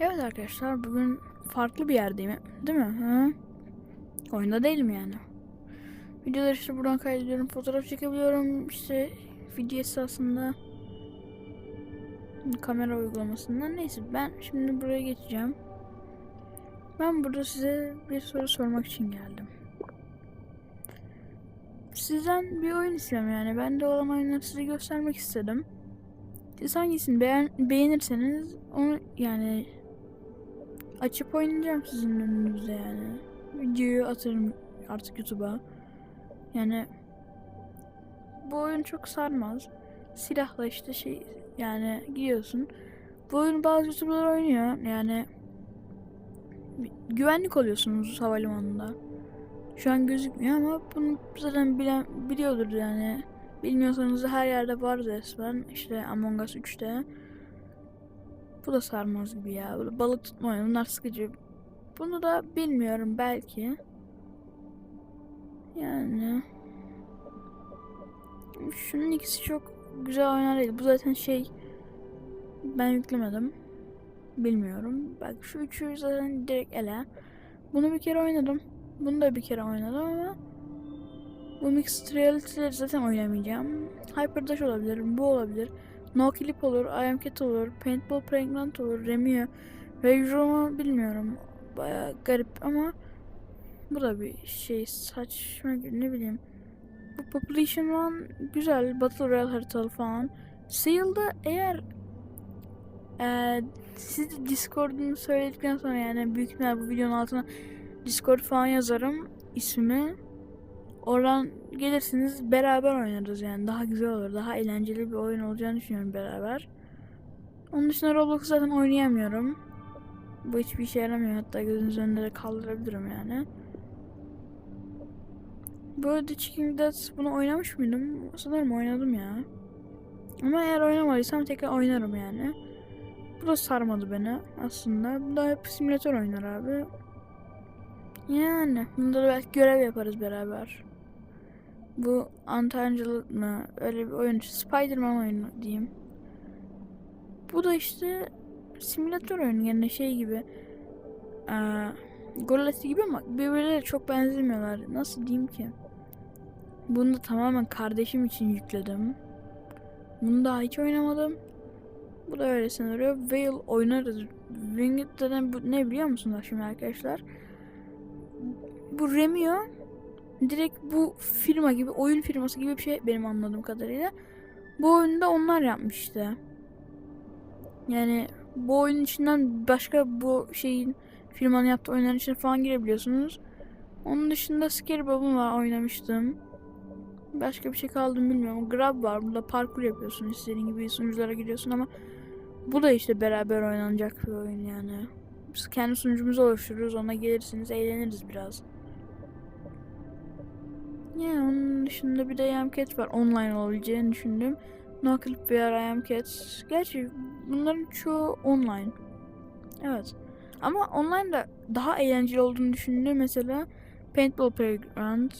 Evet arkadaşlar bugün farklı bir yerdeyim değil mi? Hı? Oyunda değilim yani. Videoları işte buradan kaydediyorum, fotoğraf çekebiliyorum işte video esasında kamera uygulamasından neyse ben şimdi buraya geçeceğim. Ben burada size bir soru sormak için geldim. Sizden bir oyun istiyorum yani. Bende olan oyunları size göstermek istedim. Siz hangisini beğen beğenirseniz onu yani açıp oynayacağım sizin önünüzde yani. Videoyu atarım artık YouTube'a. Yani bu oyun çok sarmaz. Silahla işte şey yani gidiyorsun. Bu oyunu bazı YouTuber'lar oynuyor. Yani güvenlik oluyorsunuz havalimanında. Şu an gözükmüyor ama bunu zaten bilen biliyordur yani. Bilmiyorsanız da her yerde var resmen. İşte Among Us 3'te. Bu da sarmaz gibi ya. Böyle balık tutma oyunu. Bunlar sıkıcı. Bunu da bilmiyorum belki. Yani. Şunun ikisi çok güzel oyunlar değil. Bu zaten şey. Ben yüklemedim. Bilmiyorum. Bak şu üçü zaten direkt ele. Bunu bir kere oynadım. Bunu da bir kere oynadım ama bu Mixed Reality'leri zaten oynamayacağım. Hyperdash olabilir, bu olabilir. No Clip olur, I Am Cat olur, Paintball Playground olur, Remio. Rage bilmiyorum. Baya garip ama bu da bir şey saçma ne bileyim. Bu Population One güzel, Battle Royale haritalı falan. Seal'da eğer eee siz Discord'unu söyledikten sonra yani büyük ihtimal bu videonun altına Discord falan yazarım ismi. Oradan gelirsiniz beraber oynarız yani daha güzel olur. Daha eğlenceli bir oyun olacağını düşünüyorum beraber. Onun dışında Roblox zaten oynayamıyorum. Bu hiçbir işe yaramıyor. Hatta gözünüz önünde de kaldırabilirim yani. Bu arada Chicken Death bunu oynamış mıydım? Sanırım oynadım ya. Ama eğer oynamadıysam tekrar oynarım yani. Bu da sarmadı beni aslında. Bu da hep simülatör oynar abi. Yani bunda da belki görev yaparız beraber. Bu Untangible mı? Öyle bir oyun. Spider-Man oyunu diyeyim. Bu da işte simülatör oyunu yani şey gibi. Ee, Golati gibi ama birbirlerine çok benzemiyorlar. Nasıl diyeyim ki? Bunu da tamamen kardeşim için yükledim. Bunu daha hiç oynamadım. Bu da öyle senaryo. Veil oynarız. Winged denen ne biliyor musunuz şimdi arkadaşlar? Bu Remio direkt bu firma gibi oyun firması gibi bir şey benim anladığım kadarıyla. Bu oyunda onlar yapmıştı. Yani bu oyunun içinden başka bu şeyin firmanın yaptığı oyunların içine falan girebiliyorsunuz. Onun dışında Scary Bob'un var oynamıştım. Başka bir şey kaldı mı bilmiyorum. Grab var. Burada parkur yapıyorsun. istediğin gibi sunuculara gidiyorsun ama bu da işte beraber oynanacak bir oyun yani. Biz kendi sunucumuzu oluştururuz. Ona gelirsiniz. Eğleniriz biraz. Yani onun dışında bir de I Am Cat var. Online olabileceğini düşündüm. No Clip VR I Am Cat. Gerçi bunların çoğu online. Evet. Ama online da daha eğlenceli olduğunu düşündüm. Mesela Paintball Playground,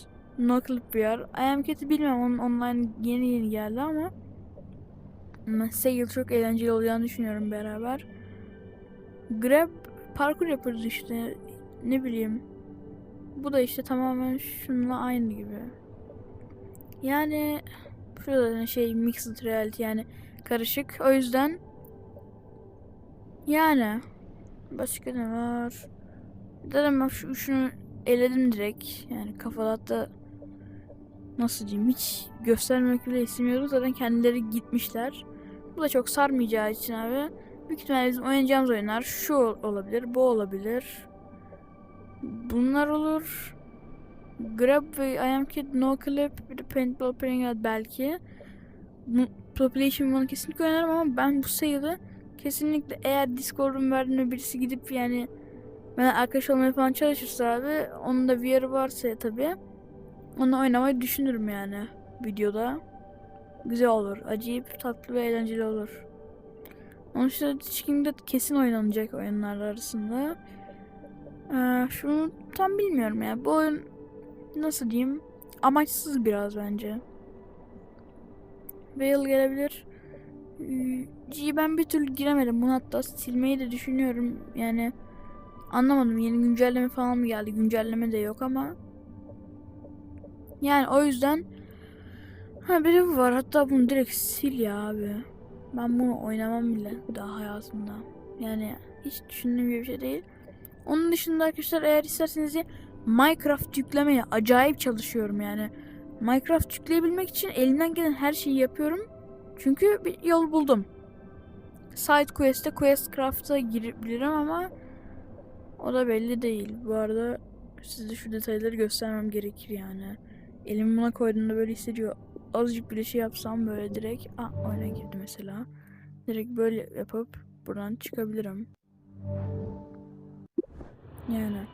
Clip VR. I Am Cat'i bilmem onun online yeni yeni geldi ama Sale çok eğlenceli olacağını düşünüyorum beraber. Grab parkur yaparız işte. Ne bileyim. Bu da işte tamamen şununla aynı gibi. Yani şurada şey mixed reality yani karışık. O yüzden yani başka ne var? Dedim ben şu şunu eledim direkt. Yani kafada hatta nasıl diyeyim hiç göstermek bile istemiyordu. Zaten kendileri gitmişler. Bu da çok sarmayacağı için abi. Büyük ihtimalle bizim oynayacağımız oyunlar şu olabilir, bu olabilir. Bunlar olur. Grab ve I Am Kid, No Clip, bir de Paintball Playground belki. Bu Population One'ı kesinlikle oynarım ama ben bu sayılı kesinlikle eğer Discord'un verdiğinde birisi gidip yani ben arkadaş olmaya falan çalışırsa abi onun da VR'ı varsa tabi onu oynamayı düşünürüm yani videoda. Güzel olur. Acayip tatlı ve eğlenceli olur. Onun dışında Chicking'de kesin oynanacak oyunlar arasında. Ee, şunu tam bilmiyorum ya. Bu oyun nasıl diyeyim? Amaçsız biraz bence. Veil gelebilir. Ee, PUBG'yi ben bir türlü giremedim. Bunu hatta silmeyi de düşünüyorum. Yani anlamadım. Yeni güncelleme falan mı geldi? Güncelleme de yok ama. Yani o yüzden ha bir de bu var. Hatta bunu direkt sil ya abi. Ben bunu oynamam bile daha hayatımda. Yani hiç düşündüğüm gibi bir şey değil. Onun dışında arkadaşlar eğer isterseniz Minecraft yüklemeye acayip çalışıyorum yani. Minecraft yükleyebilmek için elimden gelen her şeyi yapıyorum. Çünkü bir yol buldum. Side quest'e Questcraft'a girebilirim ama o da belli değil. Bu arada size şu detayları göstermem gerekir yani. Elimi buna koyduğumda böyle hissediyor. Azıcık bir şey yapsam böyle direkt ah oyuna girdi mesela. Direkt böyle yapıp buradan çıkabilirim. Yani.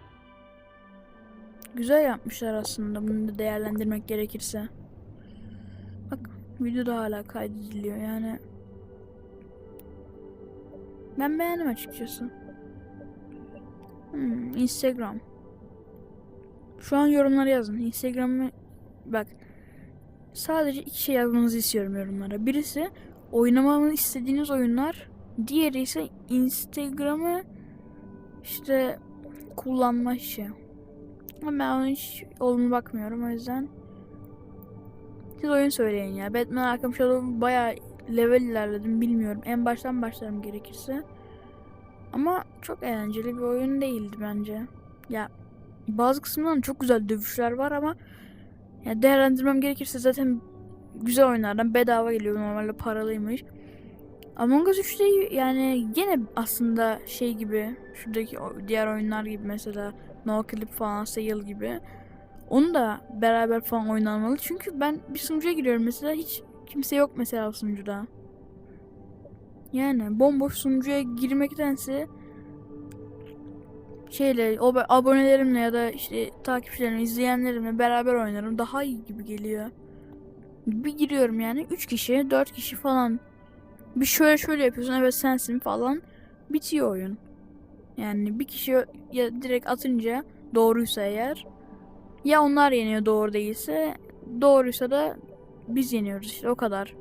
Güzel yapmışlar aslında bunu da değerlendirmek gerekirse. Bak video da hala kaydediliyor yani. Ben beğendim açıkçası. Hmm, Instagram. Şu an yorumlara yazın. Instagram'ı bak sadece iki şey yazmanızı istiyorum yorumlara. Birisi oynamamı istediğiniz oyunlar. Diğeri ise Instagram'ı işte kullanma işi. Ama ben onun hiç olumlu bakmıyorum o yüzden. Siz oyun söyleyin ya. Batman Arkham Shadow bayağı level ilerledim bilmiyorum. En baştan başlarım gerekirse. Ama çok eğlenceli bir oyun değildi bence. Ya bazı kısımlarında çok güzel dövüşler var ama ya değerlendirmem gerekirse zaten güzel oyunlardan bedava geliyor normalde paralıymış. Among Us 3'te yani gene aslında şey gibi şuradaki diğer oyunlar gibi mesela No Clip falan Sale gibi onu da beraber falan oynanmalı. Çünkü ben bir sunucuya giriyorum mesela hiç kimse yok mesela sunucuda. Yani bomboş sunucuya girmektense şeyle o abonelerimle ya da işte takipçilerimle izleyenlerimle beraber oynarım daha iyi gibi geliyor. Bir giriyorum yani 3 kişi 4 kişi falan bir şöyle şöyle yapıyorsun evet sensin falan bitiyor oyun. Yani bir kişi ya direkt atınca doğruysa eğer ya onlar yeniyor doğru değilse doğruysa da biz yeniyoruz işte o kadar.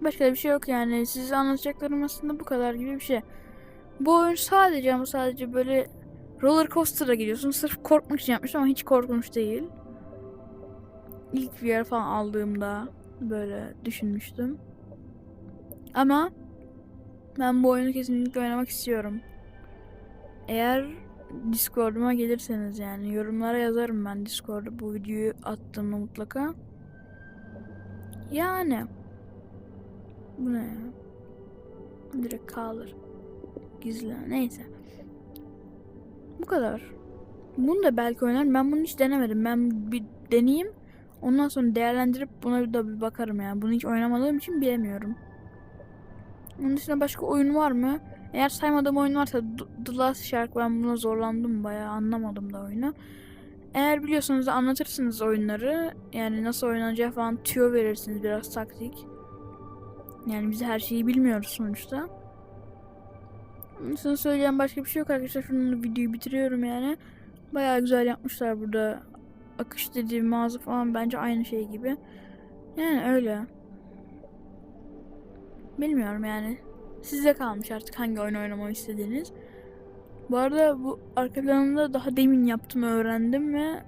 Başka bir şey yok yani size anlatacaklarım aslında bu kadar gibi bir şey. Bu oyun sadece ama sadece böyle roller coaster'a gidiyorsun sırf korkmak için yapmış ama hiç korkunç değil. İlk bir yer falan aldığımda böyle düşünmüştüm. Ama ben bu oyunu kesinlikle oynamak istiyorum. Eğer Discord'uma gelirseniz yani yorumlara yazarım ben Discord'da bu videoyu attığımda mutlaka. Yani bu ne ya? Direkt kalır. Gizli. Neyse. Bu kadar. Bunu da belki oynarım. Ben bunu hiç denemedim. Ben bir deneyeyim. Ondan sonra değerlendirip buna da bir bakarım yani. Bunu hiç oynamadığım için bilemiyorum. Onun dışında başka oyun var mı? Eğer saymadığım oyun varsa The Last Shark ben buna zorlandım bayağı anlamadım da oyunu. Eğer biliyorsanız da anlatırsınız oyunları. Yani nasıl oynanacağı falan tüyo verirsiniz biraz taktik. Yani biz her şeyi bilmiyoruz sonuçta. Dışında söyleyeceğim başka bir şey yok arkadaşlar. Şunun videoyu bitiriyorum yani. Bayağı güzel yapmışlar burada. Akış dediğim mağaza falan bence aynı şey gibi. Yani öyle. Bilmiyorum yani. Size kalmış artık hangi oyun oynamayı istediğiniz. Bu arada bu arka planında daha demin yaptım öğrendim ve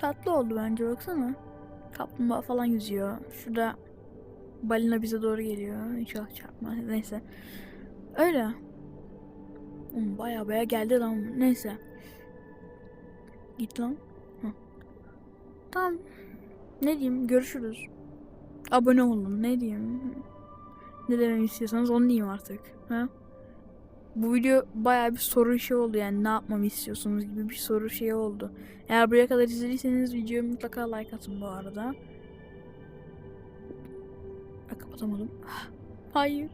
tatlı oldu bence baksana. Kaplumbağa falan yüzüyor. Şurada balina bize doğru geliyor. İnşallah çarpmaz. Neyse. Öyle. Baya baya geldi lan. Neyse. Git lan. Hı. Tamam. Ne diyeyim? Görüşürüz. Abone olun. Ne diyeyim? Ne dememi istiyorsanız onu diyeyim artık. Ha? Bu video bayağı bir soru şey oldu yani ne yapmamı istiyorsunuz gibi bir soru şey oldu. Eğer buraya kadar izlediyseniz videoyu mutlaka like atın bu arada. Ay, kapatamadım. Hayır.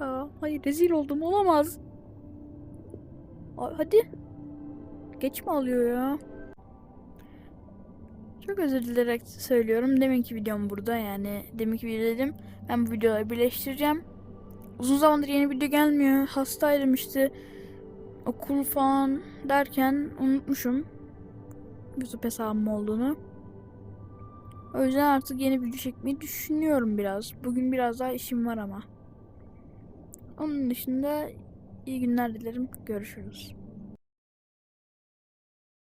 Ya hayır rezil oldum olamaz. Hadi. Geç mi alıyor ya? Çok özür dilerek söylüyorum. Deminki videom burada yani. Deminki video dedim. Ben bu videoları birleştireceğim. Uzun zamandır yeni video gelmiyor. Hastaydım işte. Okul falan derken unutmuşum. YouTube hesabım olduğunu. O yüzden artık yeni video çekmeyi düşünüyorum biraz. Bugün biraz daha işim var ama. Onun dışında iyi günler dilerim. Görüşürüz.